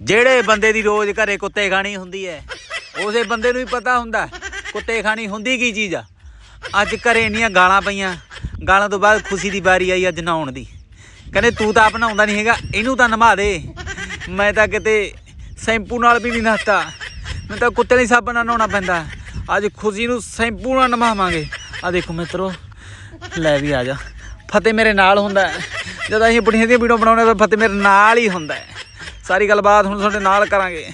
ਜਿਹੜੇ ਬੰਦੇ ਦੀ ਰੋਜ਼ ਘਰੇ ਕੁੱਤੇ ਖਾਣੀ ਹੁੰਦੀ ਹੈ ਉਸੇ ਬੰਦੇ ਨੂੰ ਹੀ ਪਤਾ ਹੁੰਦਾ, ਕੁੱਤੇ ਖਾਣੀ ਹੁੰਦੀ ਕੀ ਚੀਜ਼ ਆ? ਅੱਜ ਘਰੇ ਇੰਨੀਆਂ ਗਾਲਾਂ ਪਈਆਂ, ਗਾਲਾਂ ਤੋਂ ਬਾਅਦ ਖੁਸ਼ੀ ਦੀ ਵਾਰੀ ਆਈ ਅੱਜ ਨਹਾਉਣ ਦੀ। ਕਹਿੰਦੇ ਤੂੰ ਤਾਂ ਆਪ ਨਹਾਉਂਦਾ ਨਹੀਂ ਹੈਗਾ, ਇਹਨੂੰ ਤਾਂ ਨਮਾ ਦੇ। ਮੈਂ ਤਾਂ ਕਿਤੇ ਸ਼ੈਂਪੂ ਨਾਲ ਵੀ ਨਹੀਂ ਨਹਾਤਾ। ਮੈਂ ਤਾਂ ਕੁੱਤੇ ਲਈ ਸਾਬਣ ਨਾਲ ਨਹਾਉਣਾ ਪੈਂਦਾ। ਅੱਜ ਖੁਸ਼ੀ ਨੂੰ ਸ਼ੈਂਪੂ ਨਾਲ ਨਵਾਵਾਂਗੇ ਆ ਦੇਖੋ ਮਿੱਤਰੋ, ਲੈ ਵੀ ਆ ਜਾ। ਫਤਿਹ ਮੇਰੇ ਨਾਲ ਹੁੰਦਾ ਜਦੋਂ ਅਸੀਂ ਬੁੜੀਆਂ ਦੀਆਂ ਵੀਡੀਓ ਬਣਾਉਂਦੇ ਤਾਂ ਫਤਿਹ ਮੇਰੇ ਨਾਲ ਹੀ ਹੁੰਦਾ ਸਾਰੀ ਗੱਲਬਾਤ ਹੁਣ ਤੁਹਾਡੇ ਨਾਲ ਕਰਾਂਗੇ।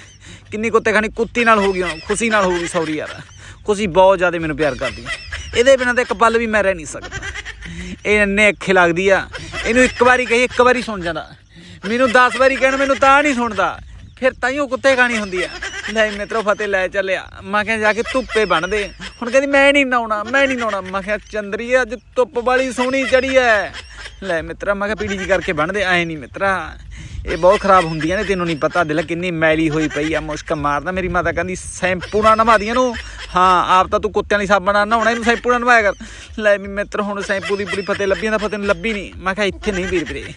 ਕਿੰਨੀ ਕੁੱਤੇ ਖਾਣੀ ਕੁੱਤੀ ਨਾਲ ਹੋ ਗਈ ਹੁਣ, ਖੁਸ਼ੀ ਨਾਲ ਹੋ ਗਈ ਸੌਰੀ ਯਾਰ। ਖੁਸ਼ੀ ਬਹੁਤ ਜ਼ਿਆਦਾ ਮੈਨੂੰ ਪਿਆਰ ਕਰਦੀ ਇਹਦੇ ਬਿਨਾਂ ਤਾਂ ਇੱਕ ਪਲ ਵੀ ਮੈਂ ਰਹਿ ਨਹੀਂ ਸਕਦਾ। ਇਹ ਇੰਨੇ ਅੱਖੇ ਲੱਗਦੀ ਆ। ਇਹਨੂੰ ਇੱਕ ਵਾਰੀ ਕਹੀ, ਇੱਕ ਵਾਰੀ ਸੁਣ ਜਾਂਦਾ। ਮੈਨੂੰ 10 ਵਾਰੀ ਕਹਿਣ, ਮੈਨੂੰ ਤਾਂ ਨਹੀਂ ਸੁਣਦਾ। ਫਿਰ ਤਾਂ ਹੀ ਉਹ ਕੁੱਤੇ ਖਾਣੀ ਹੁੰਦੀ ਆ। ਨਹੀਂ ਮਿੱਤਰੋ ਫਤਿਹ ਲੈ ਚੱਲਿਆ। ਮੈਂ ਕਿਹਾ ਜਾ ਕੇ ਧੁੱਪੇ ਬਣਦੇ ਹੁਣ ਕਹਿੰਦੀ, ਮੈਂ ਨਹੀਂ ਨਾਉਣਾ ਮੈਂ ਨਹੀਂ ਨਾਉਣਾ ਮੈਂ ਕਿਹਾ, ਚੰਦਰੀ, ਅੱਜ ਧੁੱਪ ਵਾਲੀ ਸੋਹਣੀ ਚੜੀ ਐ। ਲੈ ਮਿੱਤਰਾ, ਮੈਂ ਕਿਹਾ ਪੀੜੀ ਜੀ ਕਰਕੇ ਬਣਦੇ ਐ ਨਹੀਂ ਮਿੱਤਰਾ। ਇਹ ਬਹੁਤ ਖਰਾਬ ਹੁੰਦੀਆਂ ਨੇ, ਤੈਨੂੰ ਨਹੀਂ ਪਤਾ ਦਿਲ ਕਿੰਨੀ ਮੈਲੀ ਹੋਈ ਪਈ ਆ, ਮੁਸ਼ਕ ਮਾਰਦਾ, ਮੇਰੀ ਮਾਤਾ ਕਹਿੰਦੀ, ਸ਼ੈਂਪੂ ਨਾਲ ਨਵਾਦੀਆਂ ਨੂੰ ਹਾਂ, ਆਪ ਤਾਂ ਤੂੰ ਕੁੱਤਿਆਂ ਲਈ ਸਾਬਣ ਨਾਲ ਨਹਾਉਣਾ ਇਹਨੂੰ ਸ਼ੈਂਪੂ ਨਾਲ ਨਵਾਇਆ ਕਰ। ਲੈ ਵੀ ਮਿੱਤਰ, ਹੁਣ ਸ਼ੈਂਪੂ ਦੀ ਪੂਰੀ ਫਤਿਹ ਲੱਭੀ ਜਾਂਦਾ ਫਤਿਹ ਨੂੰ ਲੱਭੀ ਨਹੀਂ। ਮੈਂ ਕਿਹਾ, ਇੱਥੇ ਨਹੀਂ ਵੀਰ ਵੀਰੇ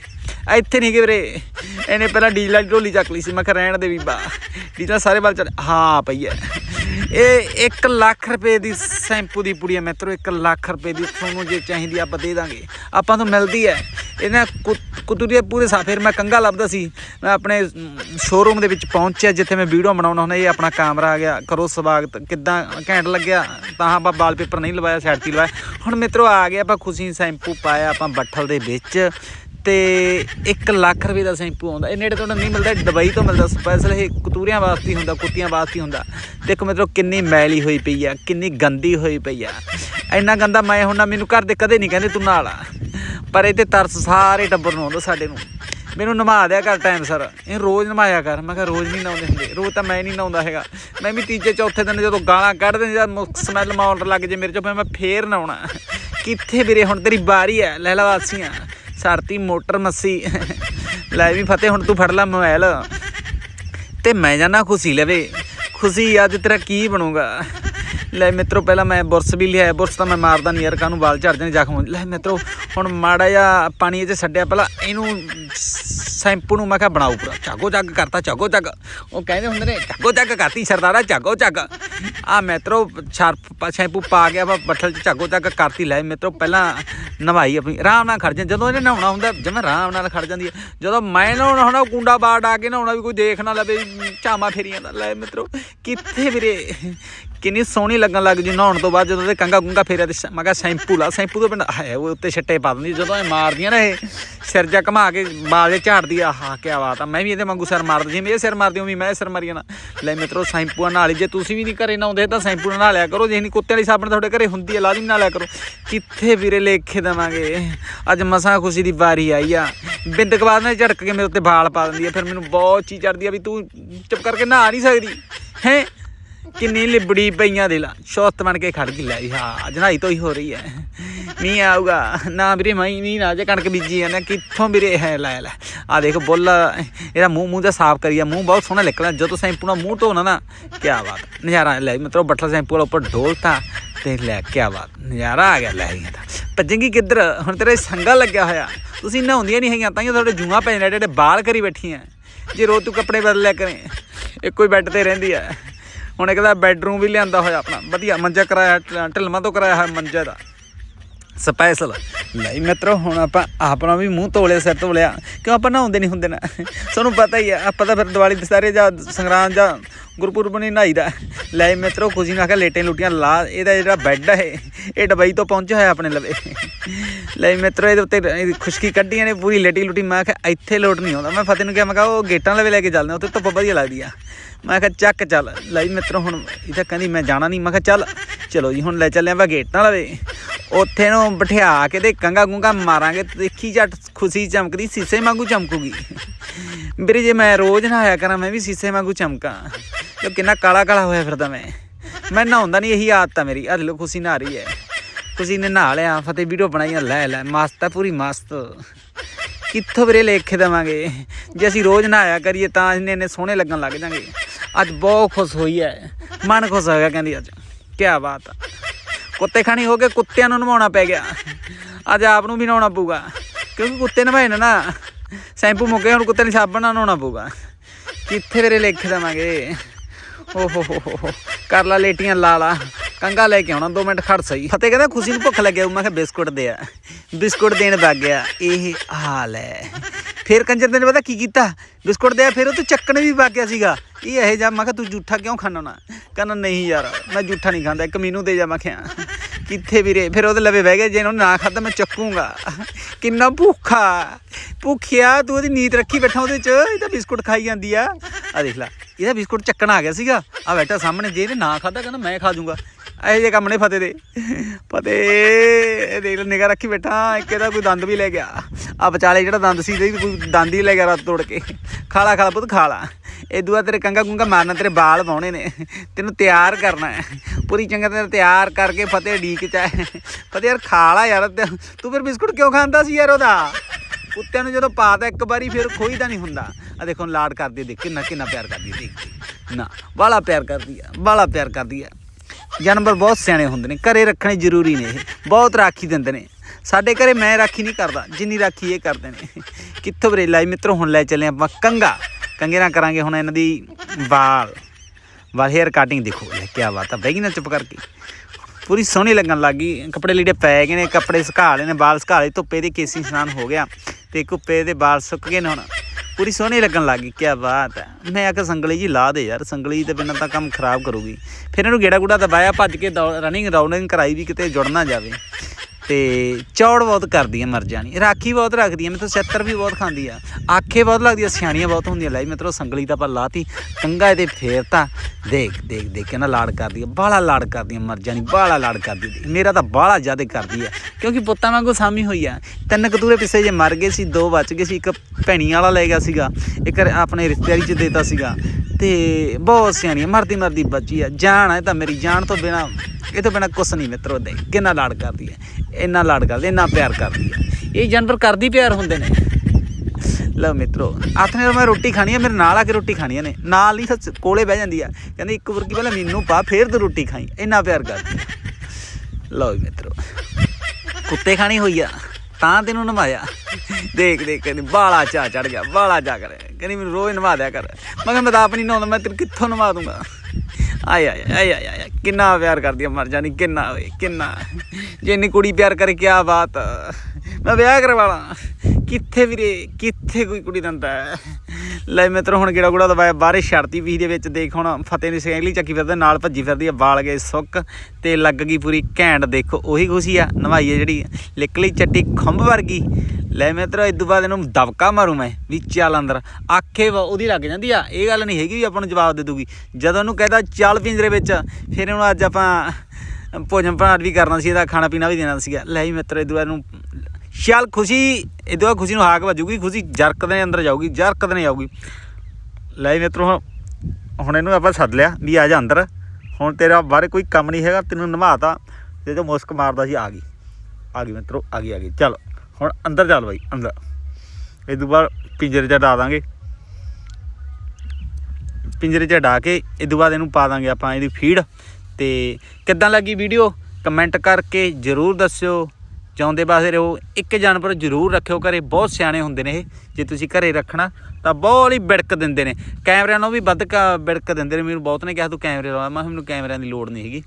ਆ ਇੱਥੇ ਨਹੀਂ ਗੇ ਵੀਰੇ। ਇਹਨੇ ਪਹਿਲਾਂ ਡੀਜ਼ਲ ਵਾਲੀ ਢੋਲੀ ਚੱਕ ਲਈ ਸੀ, ਮੈਂ ਕਿਹਾ, ਰਹਿਣ ਦੇ ਵੀ ਬਾ ਡੀਜ਼ਲ ਸਾਰੇ ਵੱਲ ਚੱਲ ਹਾਂ ਪਈ ਐ ਇਹ 1 ਲੱਖ ਰੁਪਏ ਦੀ ਸ਼ੈਂਪੂ ਦੀ ਪੁੜੀ ਹੈ ਮਿੱਤਰੋ 1 ਲੱਖ ਰੁਪਏ ਦੀ, ਤੁਹਾਨੂੰ ਜੇ ਚਾਹੀਦੀ ਆਪਾਂ ਦੇ ਦਾਂਗੇ। ਆਪਾਂ ਤੋਂ ਮਿਲਦੀ ਹੈ। ਇਹਨਾਂ ਕੁਤੂਰੀਏ ਪੂਰੇ ਸਾ ਫਿਰ ਮੈਂ ਕੰਗਾ ਲੱਭਦਾ ਸੀ। ਮੈਂ ਆਪਣੇ ਸ਼ੋਰੂਮ ਦੇ ਵਿੱਚ ਪਹੁੰਚਿਆ, ਜਿੱਥੇ ਮੈਂ ਵੀਡੀਓ ਬਣਾਉਣਾ ਹੁੰਦਾ ਇਹ ਆਪਣਾ ਕੈਮਰਾ ਆ ਗਿਆ। ਕਰੋ ਸਵਾਗਤ। ਕਿੱਦਾਂ ਘੈਂਟ ਲੱਗਿਆ? ਤਾਂ ਆਪਾਂ ਵਾਲਪੇਪਰ ਨਹੀਂ ਲਵਾਇਆ ਸਾਈਡ ਤੇ ਲਵਾਇਆ। ਹੁਣ ਮਿੱਤਰੋ, ਆ ਗਿਆ ਆਪਾਂ ਖੁਸ਼ੀ ਸ਼ੈਂਪੂ ਪਾਇਆ ਆਪਾਂ ਬੱਠਲ ਦੇ ਵਿੱਚ। ਤੇ 1 ਲੱਖ ਰੁਪਏ ਦਾ ਸ਼ੈਂਪੂ ਆਉਂਦਾ। ਇਹ ਨੇੜੇ ਤੋਂ ਨਹੀਂ ਮਿਲਦਾ ਦੁਬਈ ਤੋਂ ਮਿਲਦਾ। ਸਪੈਸ਼ਲ ਇਹ ਕਤੂਰੀਆਂ ਵਾਸਤੇ ਹੁੰਦਾ ਕੁੱਤੀਆਂ ਵਾਸਤੇ ਹੁੰਦਾ। ਦੇਖੋ ਮਿੱਤਰੋ, ਕਿੰਨੀ ਮੈਲੀ ਹੋਈ ਪਈ ਆ, ਕਿੰਨੀ ਗੰਦੀ ਹੋਈ ਪਈ ਆ। ਇੰਨਾ ਗੰਦਾ ਮੈਂ ਹੁਣ ਮੈਨੂੰ ਘਰ ਦੇ ਕਦੇ ਨਹੀਂ ਕਹਿੰਦੇ ਤੂੰ ਨਾਲ ਆ। ਪਰ ਇਹ ਤੇ ਤਰਸ ਸਾਰੇ ਟੱਬਰ ਨੂੰ ਆਉਂਦਾ ਸਾਡੇ ਨੂੰ। ਮੈਨੂੰ ਨਵਾ ਦਿਆ ਕਰ ਟਾਈਮ ਸਰ ਇਹ ਰੋਜ਼ ਨਵਾਇਆ ਕਰ। ਮੈਂ ਕਿਹਾ ਰੋਜ਼ ਨਹੀਂ ਨਹਾਉਂਦੇ ਹੁੰਦੇ। ਰੋਜ਼ ਤਾਂ ਮੈਂ ਨਹੀਂ ਨਹਾਉਂਦਾ ਹੈਗਾ। ਮੈਂ ਵੀ ਤੀਜੇ, ਚੌਥੇ ਦਿਨ ਜਦੋਂ ਗਾਲਾਂ ਕੱਢਦੇ ਨੇ ਜਦ ਸਮੈਲ ਮਾਉਣ ਲੱਗ ਜੇ ਮੇਰੇ ਚੋਂ, ਫਿਰ ਮੈਂ ਫੇਰ ਨਹਾਉਣਾ। ਕਿੱਥੇ ਵੀਰੇ, ਹੁਣ ਤੇਰੀ ਬਾਰੀ ਹੈ। ਲੈ ਲਾ ਵਾਸੀਆਂ। ਸਰਤੀ ਮੋਟਰ ਮੱਸੀ। ਲੈ ਵੀ ਫਤਿਹ, ਹੁਣ ਤੂੰ ਫੜ ਲੈ ਮੋਬਾਈਲ ਤੇ ਮੈਂ ਜਾਣਾ ਖੁਸ਼ੀ ਲਵੇ। ਖੁਸ਼ੀ ਅੱਜ ਤੇਰਾ ਕੀ ਬਣੂਗਾ? ਲੈ ਮਿੱਤਰੋ, ਪਹਿਲਾਂ ਮੈਂ ਬੁਰਸ ਵੀ ਲਿਆ ਬੁਰਸ ਤਾਂ ਮੈਂ ਮਾਰਦਾ ਨਹੀਂ ਯਾਰ, ਕਾਹਨੂੰ ਵਾਲ ਝੜ ਜਾਣੇ ਜ਼ਖਮ ਲੈ ਮਿੱਤਰੋ, ਹੁਣ ਮਾੜਾ ਜਿਹਾ ਪਾਣੀ 'ਚ ਛੱਡਿਆ, ਪਹਿਲਾਂ ਇਹਨੂੰ ਸ਼ੈਂਪੂ ਨੂੰ ਮੈਂ ਕਿਹਾ ਬਣਾਓ ਪੂਰਾ। ਝਾਗੋ ਚੱਗ ਕਰਤਾ ਝਾਗੋ ਚੱਗ ਉਹ ਕਹਿੰਦੇ ਹੁੰਦੇ ਨੇ ਚਾਗੋ ਚੱਗ ਕਰਤੀ ਸਰਦਾਰਾ ਚਾਗੋ ਚੱਗ ਆ ਮਿੱਤਰੋ ਸ਼ਰਪ ਸ਼ੈਂਪੂ ਪਾ ਗਿਆ ਵਾ ਬੱਠਲ 'ਚ ਝਾਗੋ ਝੱਗ ਕਰਤੀ, ਲੈ ਮਿੱਤਰੋ ਪਹਿਲਾਂ ਨਵਾਈ ਆਪਣੀ, ਆਰਾਮ ਨਾਲ ਖੜ ਜਾਂ, ਜਦੋਂ ਇਹਨੇ ਨਹਾਉਣਾ ਹੁੰਦਾ ਜਿਵੇਂ ਆਰਾਮ ਨਾਲ ਖੜ ਜਾਂਦੀ ਹੈ। ਜਦੋਂ ਮੈਂ ਨਹਾਉਣਾ ਹੁੰਦਾ ਕੁੰਡਾ ਬਾੜ ਆ ਕੇ ਨਹਾਉਣਾ ਵੀ ਕੋਈ ਦੇਖ ਨਾ ਲਵੇ, ਝਾਮਾ ਫੇਰੀਆਂ ਦਾ। ਲੈ ਮਿੱਤਰੋ, ਕਿੱਥੇ ਵੀਰੇ? ਕਿੰਨੀ ਸੋਹਣੀ ਲੱਗਣ ਲੱਗ ਜੀ ਨਹਾਉਣ ਤੋਂ ਬਾਅਦ, ਜਦੋਂ ਤੇ ਕੰਗਾ ਗੁੰਗਾ ਫੇਰਿਆ ਤੇ ਮੈਂ ਕਿਹਾ ਸ਼ੈਂਪੂ ਲਾ, ਸ਼ੈਂਪੂ ਤੋਂ ਪਿੰਡ ਹੈ ਉਹ ਉੱਤੇ ਛੱਟੇ ਪਾ ਦਿੰਦੀ, ਜਦੋਂ ਇਹ ਮਾਰਦੀਆਂ ਨਾ ਇਹ, ਸਿਰ ਜਾ ਘਮਾ ਕੇ ਬਾਲ ਦੇ ਝਾੜ ਆ ਆਹ ਕੀ ਬਾਤ ਆ। ਮੈਂ ਵੀ ਇਹਦੇ ਵਾਂਗੂ ਸਿਰ ਮਾਰਦੀ, ਜਿਵੇਂ ਇਹ ਸਿਰ ਮਾਰਦੀ, ਉਵੇਂ ਮੈਂ ਸਿਰ ਮਾਰੀ ਜਾਣਾ। ਲੈ ਮਿੱਤਰੋ ਸੈਂਪੂਆਂ ਨਾਲ ਹੀ, ਜੇ ਤੁਸੀਂ ਵੀ ਨਹੀਂ ਘਰੇ ਨਹਾਉਂਦੇ, ਤਾਂ ਸ਼ੈਂਪੂ ਨਾਲ ਲਿਆ ਕਰੋ। ਜੇ ਨਹੀਂ, ਕੁੱਤੇ ਵਾਲੀ ਸਾਬਣ ਤੁਹਾਡੇ ਘਰੇ ਹੁੰਦੀ ਹੈ ਲਾਜ਼ਮੀ ਨਾਲ ਲਿਆ ਕਰੋ। ਕਿੱਥੇ ਵੀਰੇ ਲੇਖੇ ਦੇਵਾਂਗੇ? ਅੱਜ ਮਸਾਂ ਖੁਸ਼ੀ ਦੀ ਵਾਰੀ ਆਈ ਆ। ਬਿੰਦਕ ਬਾਅਦ ਨਾਲ ਝੜਕ ਕੇ ਮੇਰੇ ਉੱਤੇ ਵਾਲ ਪਾ ਦਿੰਦੀ ਆ। ਫਿਰ ਮੈਨੂੰ ਬਹੁਤ ਚੀ ਚੜਦੀ ਆ ਵੀ ਤੂੰ ਚੁੱਪ ਕਰਕੇ ਨਹਾ ਨਹੀਂ ਸਕਦੀ। ਹੈ? ਕਿੰਨੀ ਲਿਬੜੀ ਪਈਆਂ ਦੇ ਲਾ। ਸ਼ੌਤ ਬਣ ਕੇ ਖੜ ਗਈ ਲੈ ਵੀ ਹਾਂ ਅੱਜ ਨਹਾਈ ਤੋਂ ਹੀ ਹੋ ਰਹੀ ਹੈ। ਮੀਂਹ ਆਊਗਾ। ਨਾ ਵੀਰੇ ਮੈਂ ਨਹੀਂ ਨਾ ਜੇ ਕਣਕ ਬੀਜੀ ਜਾਂਦੇ ਕਿੱਥੋਂ ਵੀਰੇ ਹੈ ਲੈ ਲੈ। ਆ ਦੇਖ ਬੁੱਲ, ਇਹਦਾ ਮੂੰਹ ਮੂੰਹ ਦਾ ਸਾਫ਼ ਕਰੀਆ ਮੂੰਹ ਬਹੁਤ ਸੋਹਣਾ ਨਿਕਲਣਾ ਜਦੋਂ ਸ਼ੈਂਪੂ ਨਾਲ ਮੂੰਹ ਧੋਣਾ ਨਾ ਕੀ ਬਾਤ। ਨਜ਼ਾਰਾ ਲੈ ਮਤਲਬ ਬੱਠਲ ਸ਼ੈਂਪੂ ਵਾਲਾ ਉੱਪਰ ਡੋਲਤਾ ਤੇ ਲੈ ਕੀ ਬਾਤ। ਨਜ਼ਾਰਾ ਆ ਗਿਆ ਲੈ ਇਹ ਤਾਂ ਭੱਜੇਂਗੀ ਕਿੱਧਰ? ਹੁਣ ਤੇਰੇ ਸੰਗਾ ਲੱਗਿਆ ਹੋਇਆ। ਤੁਸੀਂ ਨਹਾਉਂਦੀਆਂ ਨਹੀਂ ਹੈਗੀਆਂ, ਤਾਂ ਹੀ ਤੁਹਾਡੇ ਜੂਆਂ ਪੈ ਜਾਂਦੇ ਜਿਹੜੇ ਬਾਲ ਕਰੀ ਬੈਠੀਆਂ। ਜੇ ਰੋਜ਼ ਤੂੰ ਕੱਪੜੇ ਬਦਲਿਆ ਕਰੇ, ਇੱਕੋ ਹੀ ਬੈੱਡ ਤੇ ਰਹਿੰਦੀ ਆ ਹੁਣ ਇੱਕ ਦਾ ਬੈੱਡਰੂਮ ਵੀ ਲਿਆਂਦਾ ਹੋਇਆ ਆਪਣਾ, ਵਧੀਆ, ਮੰਜਾ ਕਰਾਇਆ, ਢਿਲਮਾ ਤੋਂ ਕਰਾਇਆ ਹੋਇਆ ਮੰਜਾ ਦਾ ਸਪੈਸ਼ਲ ਨਹੀਂ ਮਿੱਤਰੋ, ਹੁਣ ਆਪਾਂ ਆਪਣਾ ਵੀ ਮੂੰਹ ਤੋਲਿਆ ਸਿਰ ਧੋਲਿਆ। ਕਿਉਂ ਆਪਾਂ ਨਹਾਉਂਦੇ ਨਹੀਂ ਹੁੰਦੇ ਨਾ? ਤੁਹਾਨੂੰ ਪਤਾ ਹੀ ਆ, ਆਪਾਂ ਤਾਂ ਫਿਰ ਦੀਵਾਲੀ ਦਸਹਿਰੇ ਜਾਂ ਸੰਗਰਾਂਦ ਜਾਂ ਗੁਰਪੁਰਬ ਨਹੀਂ ਨਹਾਈਦਾ। ਲੈ ਮਿੱਤਰੋ ਖੁਸ਼ੀ ਨਾਲ ਆਖਿਆ ਲੇਟੇ ਲੁੱਟੀਆਂ ਲਾ, ਇਹਦਾ ਜਿਹੜਾ ਬੈੱਡ ਹੈ, ਇਹ ਇਹ ਦੁਬਈ ਤੋਂ ਪਹੁੰਚਿਆ ਹੋਇਆ ਆਪਣੇ ਲਵੇ। ਲੈ ਮਿੱਤਰੋ, ਇਹਦੇ ਉੱਤੇ ਖੁਸ਼ਕੀ ਕੱਢੀਆਂ ਨੇ, ਪੂਰੀ ਲੇਟੀ ਲੁੱਟੀ। ਮੈਂ ਆਖਿਆ ਇੱਥੇ ਲੋਟ ਨਹੀਂ ਆਉਂਦਾ। ਮੈਂ ਫਤਿਹ ਨੂੰ ਕਿਹਾ, ਮੈਂ ਕਿਹਾ, ਉਹ ਗੇਟਾਂ ਲਵੇ ਲੈ ਕੇ ਚੱਲਦੇ ਉੱਥੇ ਧੁੱਪ ਵਧੀਆ ਲੱਗਦੀ ਆ। ਮੈਂ ਕਿਹਾ, ਚੱਕ, ਚੱਲ। ਲੈ ਜੀ ਮਿੱਤਰੋ, ਹੁਣ ਇਹ ਤਾਂ ਕਹਿੰਦੀ ਮੈਂ ਜਾਣਾ ਨਹੀਂ। ਮੈਂ ਕਿਹਾ, ਚੱਲ। ਚਲੋ ਜੀ, ਹੁਣ ਲੈ ਚੱਲਿਆ ਵਾ ਗੇਟਾਂ ਲਵੇ। ਉੱਥੇ ਨੂੰ ਬਿਠਾ ਕੇ ਤੇ ਕੰਗਾ ਗੁੰਗਾ ਮਾਰਾਂਗੇ। ਦੇਖੀ ਜੱਟ ਖੁਸ਼ੀ ਚਮਕਦੀ, ਸੀਸੇ ਵਾਂਗੂ ਚਮਕੂਗੀ। ਵੀਰੇ, ਜੇ ਮੈਂ ਰੋਜ਼ ਨਹਾਇਆ ਕਰਾਂ, ਮੈਂ ਵੀ ਸੀਸੇ ਵਾਂਗੂ ਚਮਕਾਂ। ਤੇ ਕਿੰਨਾ ਕਾਲਾ ਕਾਲਾ ਹੋਇਆ ਫਿਰਦਾ ਮੈਂ। ਮੈਂ ਨਹਾਉਂਦਾ ਨਹੀਂ ਇਹੀ ਆਦਤ ਆ ਮੇਰੀ। ਹਰ ਲੋ ਖੁਸ਼ੀ ਨਹਾ ਰਹੀ ਹੈ। ਖੁਸ਼ੀ ਨੇ ਨਹਾ ਲਿਆ, ਫਤਿਹ ਵੀਡੀਓ ਬਣਾਈਆਂ ਲੈ ਲੈ, ਮਸਤ ਆ, ਪੂਰੀ ਮਸਤ। ਕਿੱਥੋਂ ਵੀਰੇ ਲੇਖੇ ਦੇਵਾਂਗੇ? ਜੇ ਅਸੀਂ ਰੋਜ਼ ਨਹਾਇਆ ਕਰੀਏ ਤਾਂ ਇੰਨੇ ਇੰਨੇ ਸੋਹਣੇ ਲੱਗਣ ਲੱਗ ਜਾਣਗੇ। ਅੱਜ ਬਹੁਤ ਖੁਸ਼ ਹੋਈ ਹੈ। ਮਨ ਖੁਸ਼ ਹੋ ਗਿਆ, ਕਹਿੰਦੀ ਅੱਜ। ਕੀ ਬਾਤ ਆ। ਕੁੱਤੇ ਖਾਣੀ ਹੋ ਕੇ ਕੁੱਤਿਆਂ ਨੂੰ ਨਵਾਉਣਾ ਪੈ ਗਿਆ। ਅੱਜ ਆਪ ਨੂੰ ਵੀ ਨਹਾਉਣਾ ਪਊਗਾ। ਕਿਉਂਕਿ ਕੁੱਤੇ ਨਵਾਏ ਨੇ ਨਾ। ਸ਼ੈਂਪੂ ਮੁੱਕੇ ਹੁਣ ਕੁੱਤੇ ਲਈ ਸਾਬਣ ਨਾਲ ਨਹਾਉਣਾ ਪਊਗਾ। ਕਿੱਥੇ ਵੀਰੇ ਲੇਖੇ ਦੇਵਾਂਗੇ? ਓ ਹੋ ਹੋ ਹੋ ਕਰ ਲਾ ਲੇਟੀਆਂ ਲਾ ਲਾ ਕੰਗਾ ਲੈ ਕੇ ਆਉਣਾ 2 ਮਿੰਟ ਖੜ ਸਹੀ। ਫਤਿਹ ਕਹਿੰਦਾ, ਖੁਸ਼ੀ ਨੂੰ ਭੁੱਖ ਲੱਗਿਆ ਮੈਂ ਕਿਹਾ ਬਿਸਕੁਟ ਦੇ ਆ। ਬਿਸਕੁਟ ਦੇਣ ਵਗ ਗਿਆ। ਇਹ ਹਾਲ ਹੈ। ਫਿਰ ਕੰਜਰ ਨੇ ਪਤਾ ਕੀ ਕੀਤਾ? ਬਿਸਕੁਟ ਦੇ ਫਿਰ ਉਹ ਤੋਂ ਚੱਕਣ ਵੀ ਪਾ ਗਿਆ ਸੀਗਾ। ਇਹ ਇਹ ਜਾ ਮੈਂ ਕਿਹਾ ਤੂੰ ਜੂਠਾ ਕਿਉਂ ਖਾਣਾ ਕਹਿੰਦਾ, ਨਹੀਂ ਯਾਰ, ਮੈਂ ਜੂਠਾ ਨਹੀਂ ਖਾਂਦਾ, ਇੱਕ ਮੈਨੂੰ ਦੇ ਜਾ ਮੈਂ ਕਿਹਾ। ਕਿੱਥੇ ਵੀਰੇ ਫਿਰ ਉਹਦੇ ਲਵੇ ਬਹਿ ਗਏ, ਜੇ ਇਹਨੂੰ ਨਾ ਖਾਦਾ ਮੈਂ ਚੱਕੂਗਾ। ਕਿੰਨਾ ਭੁੱਖਾ। ਭੁੱਖਿਆ, ਤੂੰ ਉਹਦੀ ਨੀਤ ਰੱਖੀ ਬੈਠਾ ਉਹਦੇ ਚ, ਇਹ ਤਾਂ ਬਿਸਕੁਟ ਖਾਈ ਜਾਂਦੀ ਆ। ਆ ਦੇਖ ਲੈ, ਇਹਦਾ ਬਿਸਕੁਟ ਚੱਕਣ ਆ ਗਿਆ ਸੀਗਾ। ਆ ਬੈਠਾ ਸਾਹਮਣੇ, ਜੇ ਇਹਨੇ ਨਾ ਖਾਦਾ ਕਹਿੰਦਾ ਮੈਂ ਖਾ ਜੂੰਗਾ। ਇਹੋ ਜਿਹੇ ਕੰਮ ਨੇ ਫਤਿਹ ਦੇ। ਫਤਿਹ ਇਹ ਦੇਖ ਲੈ ਨਿਗਾ ਰੱਖੀ ਬੈਠਾ ਇੱਕ ਇਹਦਾ ਕੋਈ ਦੰਦ ਵੀ ਲੈ ਗਿਆ। ਆ ਵਿਚਾਲੇ ਜਿਹੜਾ ਦੰਦ ਸੀ ਇਹਦੇ ਕੋਈ ਦੰਦ ਹੀ ਲੈ ਗਿਆ ਰਾਤ ਤੋੜ ਕੇ। ਖਾਲਾ ਖਾਲਾ ਪੁੱਤ ਖਾਲਾ। ਇਹ ਦੂਆ ਤੇਰੇ ਕੰਗਾ ਕੁੰਗਾ ਮਾਰਨਾ ਤੇਰੇ ਬਾਲ ਪਾਉਣੇ ਨੇ। ਤੈਨੂੰ ਤਿਆਰ ਕਰਨਾ ਹੈ। ਪੂਰੀ ਚੰਗਾ ਤੇਰੇ ਤਿਆਰ ਕਰਕੇ ਫਤਿਹ ਡੀਕ ਚ ਆਏ। ਫਤਿਹ ਯਾਰ ਖਾਲਾ ਯਾਰ ਤੇ ਤੂੰ ਫਿਰ ਬਿਸਕੁਟ ਕਿਉਂ ਖਾਂਦਾ ਸੀ ਯਾਰ ਉਹਦਾ? ਕੁੱਤਿਆਂ ਨੂੰ ਜਦੋਂ ਪਾਤਾ ਇੱਕ ਵਾਰੀ ਫਿਰ ਖੋਈਦਾ ਨਹੀਂ ਹੁੰਦਾ। ਆ ਦੇਖੋ ਲਾਡ ਕਰਦੀ ਦੇਖ ਕਿੰਨਾ ਕਿੰਨਾ ਪਿਆਰ ਕਰਦੀ ਹੈ, ਦੇਖ ਨਾ ਬਾਲਾ ਪਿਆਰ ਕਰਦੀ ਆ ਬਾਲਾ ਪਿਆਰ ਕਰਦੀ ਆ ਜਾਨਵਰ ਬਹੁਤ ਸਿਆਣੇ ਹੁੰਦੇ ਨੇ, ਘਰੇ ਰੱਖਣੇ ਜ਼ਰੂਰੀ ਨੇ ਇਹ, ਬਹੁਤ ਰਾਖੀ ਦਿੰਦੇ ਨੇ। ਸਾਡੇ ਘਰੇ ਮੈਂ ਰਾਖੀ ਨਹੀਂ ਕਰਦਾ, ਜਿੰਨੀ ਰਾਖੀ ਇਹ ਕਰਦੇ ਨੇ। ਕਿੱਥੋਂ ਬਰੇਲਾ ਮਿੱਤਰੋ, ਹੁਣ ਲੈ ਚੱਲੇ ਆਪਾਂ ਕੰਗਾ ਕੰਗੇ ਨਾਲ ਕਰਾਂਗੇ ਹੁਣ ਇਹਨਾਂ ਦੀ ਵਾਲ। ਵਾਲ ਹੇਅਰ ਕਟਿੰਗ ਦੇਖੋ ਲੈ ਕੀ ਬਾਤ ਆ, ਬਹਿ ਗਈ ਨਾ ਚੁੱਪ ਕਰਕੇ। ਪੂਰੀ ਸੋਹਣੀ ਲੱਗਣ ਲੱਗ ਗਈ। ਕੱਪੜੇ ਲੀੜੇ ਪੈ ਗਏ ਨੇ, ਕੱਪੜੇ ਸੁਕਾ ਲਏ ਨੇ, ਵਾਲ ਸੁਕਾ ਲਏ, ਧੁੱਪੇ ਦੇ ਕੇਸੀ ਇਸ਼ਨਾਨ ਹੋ ਗਿਆ ਤੇ ਕੁੱਪੇ ਦੇ ਵਾਲ ਸੁੱਕ ਗਏ ਨੇ ਹੁਣ। ਪੂਰੀ ਸੋਹਣੀ ਲੱਗਣ ਲੱਗ ਗਈ ਕੀ ਬਾਤ ਹੈ। ਮੈਂ ਆਖਿਆ ਸੰਗਲੀ ਜੀ ਲਾ ਦੇ ਯਾਰ, ਸੰਗਲੀ ਤੇ ਬਿਨਾਂ ਤਾਂ ਕੰਮ ਖਰਾਬ ਕਰੂਗੀ। ਫਿਰ ਇਹਨੂੰ ਗੇੜਾ ਗੁੜਾ ਦਬਾਇਆ, ਭੱਜ ਕੇ ਰਨਿੰਗ ਰਾਉਂਡਿੰਗ ਕਰਾਈ ਵੀ ਕਿਤੇ ਜੁੜ ਨਾ ਜਾਵੇ। ਤੇ ਚੌੜ ਬਹੁਤ ਕਰਦੀ ਹੈ ਮਰ ਜਾਣੀ। ਰਾਖੀ ਬਹੁਤ ਰੱਖਦੀ ਹੈ ਮੈਂ ਤਾਂ 76 ਵੀ ਬਹੁਤ ਖਾਂਦੀ ਆ। ਆਖੇ ਬਹੁਤ ਲੱਗਦੀ ਆ, ਸਿਆਣੀਆਂ ਬਹੁਤ ਹੁੰਦੀਆਂ। ਲੈ ਮਿੱਤਰੋ, ਸੰਗਲੀ ਤਾਂ ਆਪਾਂ ਲਾਤੀ ਕੰਗਾ ਇਹਦੇ ਫੇਰ ਤਾਂ ਦੇਖ ਦੇਖ ਦੇਖ ਕੇ ਨਾ ਲਾੜ ਕਰਦੀ ਆ ਬਾਲਾ ਲਾੜ ਕਰਦੀ ਆ, ਮਰ ਜਾਣੀ ਬਾਲਾ ਲਾੜ ਕਰਦੀ ਮੇਰਾ ਤਾਂ ਬਾਲਾ ਜ਼ਿਆਦਾ ਕਰਦੀ ਆ, ਕਿਉਂਕਿ ਪੁੱਤਾਂ ਵਾਂਗੂ ਸਾਮੀ ਹੋਈ ਆ। ਤਿੰਨ ਕਤੂਰੇ ਪਿੱਛੇ ਜੇ ਮਰ ਗਏ ਸੀ, ਦੋ ਬਚ ਗਏ ਸੀ, ਇੱਕ ਭੈਣੀ ਵਾਲਾ ਲੈ ਗਿਆ ਸੀਗਾ, ਇੱਕ ਆਪਣੇ ਰਿਸ਼ਤੇਦਾਰੀ ਚ ਦੇਤਾ ਸੀਗਾ। ਤੇ ਬਹੁਤ ਸਿਆਣੀ ਮਰਦੀ ਮਰਦੀ ਬੱਚੀ ਆ। ਜਾਨ ਹੈ ਤਾਂ ਮੇਰੀ, ਜਾਨ ਤੋਂ ਬਿਨਾ, ਇਹ ਤੋਂ ਬਿਨਾ ਕੁਛ ਨਹੀਂ ਮਿੱਤਰੋ ਦੇ ਕਿੰਨਾ ਲਾੜ ਕਰਦੀ ਹੈ ਇੰਨਾ ਲਾੜ ਕਰਦੀ, ਇੰਨਾ ਪਿਆਰ ਕਰਦੀ ਹੈ ਇਹ ਜਾਨਵਰ ਕਰਦੀ ਪਿਆਰ ਹੁੰਦੇ ਨੇ। ਲਓ ਮਿੱਤਰੋ ਆਥਨੇ ਮੈਂ ਰੋਟੀ ਖਾਣੀ ਹੈ ਮੇਰੇ ਨਾਲ ਆ ਕੇ ਰੋਟੀ ਖਾਣੀਆਂ ਨੇ। ਨਾਲ ਹੀ ਸੱਚ ਕੋਲੇ ਬਹਿ ਜਾਂਦੀ ਆ। ਕਹਿੰਦੀ, ਇੱਕ ਵਰਗੀ ਪਹਿਲਾਂ ਮੈਨੂੰ ਪਾ, ਫੇਰ ਤੂੰ ਰੋਟੀ ਖਾਈ। ਇੰਨਾ ਪਿਆਰ ਕਰਦੀ ਲਓ ਮਿੱਤਰੋ, ਕੁੱਤੇ ਖਾਣੀ ਹੋਈ ਆ, ਤਾਂ ਤੈਨੂੰ ਨਵਾਇਆ। ਦੇਖ ਦੇਖ, ਕਹਿੰਦੀ ਬਾਲਾ ਚਾ ਚੜ ਗਿਆ ਬਾਲਾ ਜਾ ਕਰ ਕਹਿੰਦੀ, ਮੈਨੂੰ ਰੋਜ਼ ਨਵਾ ਦਿਆ ਕਰ। ਮੈਂ ਕਿਹਾ, ਮੈਂ ਤਾਂ ਆਪ ਨਹੀਂ ਨਹਾਉਂਦਾ, ਮੈਂ ਤੈਨੂੰ ਕਿੱਥੋਂ ਨਵਾ ਦੂੰਗਾ? ਆਏ ਆਏ ਆਏ ਆਏ ਆਏ ਕਿੰਨਾ ਪਿਆਰ ਕਰਦੀ ਆ ਮਰ ਜਾਣੀ, ਕਿੰਨਾ ਓਏ, ਕਿੰਨਾ। ਜੇ ਇੰਨੀ ਕੁੜੀ ਪਿਆਰ ਕਰੇ ਕੀ ਬਾਤ। ਮੈਂ ਵਿਆਹ ਕਰਵਾ ਲਾਂ। ਕਿੱਥੇ ਵੀਰੇ, ਕਿੱਥੇ ਕੋਈ ਕੁੜੀ ਦਿੰਦਾ ਹੈ? ਲੈ ਮਿੱਤਰ, ਹੁਣ ਗੇੜਾ ਗੁੜਾ ਦਵਾਇਆ ਬਾਹਰੇ ਛੜਤੀ ਵੀ ਦੇ ਵਿੱਚ। ਦੇਖ ਹੁਣ ਫਤਿਹ ਦੀ ਸੈਂਗਲੀ ਚੱਕੀ ਫਿਰਦੇ, ਨਾਲ ਭੱਜੀ ਫਿਰਦੀ ਆ, ਵਾਲ ਗਏ ਸੁੱਕ ਤੇ ਲੱਗ ਗਈ ਪੂਰੀ ਘੈਂਟ। ਦੇਖੋ, ਉਹੀ ਖੁਸ਼ੀ ਆ ਨਵਾਈ ਆ ਜਿਹੜੀ ਲਿਕਲੀ ਚੱਟੀ ਖੰਭ ਵਰਗੀ। ਲੈ ਮਿੱਤਰ ਤੋਂ ਬਾਅਦ ਇਹਨੂੰ ਦਬਕਾ ਮਾਰੂ ਮੈਂ, ਵੀ ਚੱਲ ਅੰਦਰ। ਆਖੇ ਵਾ, ਉਹਦੀ ਲੱਗ ਜਾਂਦੀ ਆ। ਇਹ ਗੱਲ ਨਹੀਂ ਹੈਗੀ ਵੀ ਆਪਾਂ ਨੂੰ ਜਵਾਬ ਦੇ ਦੂਗੀ। ਜਦੋਂ ਉਹਨੂੰ ਕਹਿੰਦਾ, ਚੱਲ ਪਿੰਜਰੇ ਵਿੱਚ, ਫਿਰ ਇਹਨੂੰ ਅੱਜ ਆਪਾਂ ਭੋਜਨ ਭਾਟ ਵੀ ਕਰਨਾ ਸੀ, ਇਹਦਾ ਖਾਣਾ ਪੀਣਾ ਵੀ ਦੇਣਾ ਸੀਗਾ। ਲੈ ਮਿੱਤਰ ਮਿੱਤਰ ਤੋਂ ਬਾਅਦ ਇਹਨੂੰ ਚੱਲ ਖੁਸ਼ੀ ਇਦੋਂ ਬਾਅਦ ਖੁਸ਼ੀ ਨੂੰ ਹਾਕ ਵੱਜੂਗੀ, ਖੁਸ਼ੀ ਜਰਕ ਦੇ ਅੰਦਰ ਜਾਊਗੀ, ਜਰਕ ਦੇ ਜਾਊਗੀ ਲੈ ਜੀ ਮਿੱਤਰੋ, ਹੁਣ ਇਹਨੂੰ ਆਪਾਂ ਸੱਦ ਲਿਆ ਵੀ ਆ ਜਾ ਅੰਦਰ। ਹੁਣ ਤੇਰਾ ਬਾਰੇ ਕੋਈ ਕੰਮ ਨਹੀਂ ਹੈਗਾ, ਤੈਨੂੰ ਨਵਾਤਾ ਤੇ ਜੋ ਮੁਸਕ ਮਾਰਦਾ ਸੀ ਆ ਗਈ। ਆ ਗਈ ਮਿੱਤਰੋ, ਆ ਗਈ ਆ ਗਈ। ਚਲ, ਹੁਣ ਅੰਦਰ ਚੱਲ ਬਾਈ, ਅੰਦਰ। ਇਹ ਤੋਂ ਬਾਅਦ ਪਿੰਜਰੇ 'ਚ ਡਾ ਦਾਂਗੇ। ਪਿੰਜਰੇ 'ਚ ਡਾ ਕੇ, ਇਹ ਤੋਂ ਬਾਅਦ ਇਹਨੂੰ ਪਾ ਦਾਂਗੇ ਆਪਾਂ ਇਹਦੀ ਫੀਡ ਤੇ ਕਿੱਦਾਂ ਲੱਗੀ ਵੀਡੀਓ ਕਮੈਂਟ ਕਰਕੇ ਜਰੂਰ ਦੱਸਿਓ। ਚਾਹੁੰਦੇ ਪਾਸੇ ਰਹੋ ਇੱਕ ਜਾਨਵਰ ਜਰੂਰ ਰੱਖਿਓ, ਘਰੇ ਬਹੁਤ ਸਿਆਣੇ ਹੁੰਦੇ ਨੇ ਇਹ। ਜੇ ਤੁਸੀਂ ਘਰੇ ਰੱਖਣਾ, ਤਾਂ ਬਹੁਤ ਹੀ ਬਿੜਕ ਦਿੰਦੇ ਨੇ। ਕੈਮਰਿਆਂ ਨੂੰ ਵੀ ਵੱਧ ਕ- ਬਿੜਕ ਦਿੰਦੇ ਨੇ। ਮੈਨੂੰ ਬਹੁਤ ਨੇ ਕਿਹਾ ਤੂੰ ਕੈਮਰੇ ਲਵਾ। ਮੈਂ ਕਿਹਾ ਮੈਨੂੰ ਕੈਮਰਿਆਂ ਦੀ ਲੋੜ ਨਹੀਂ ਹੈਗੀ।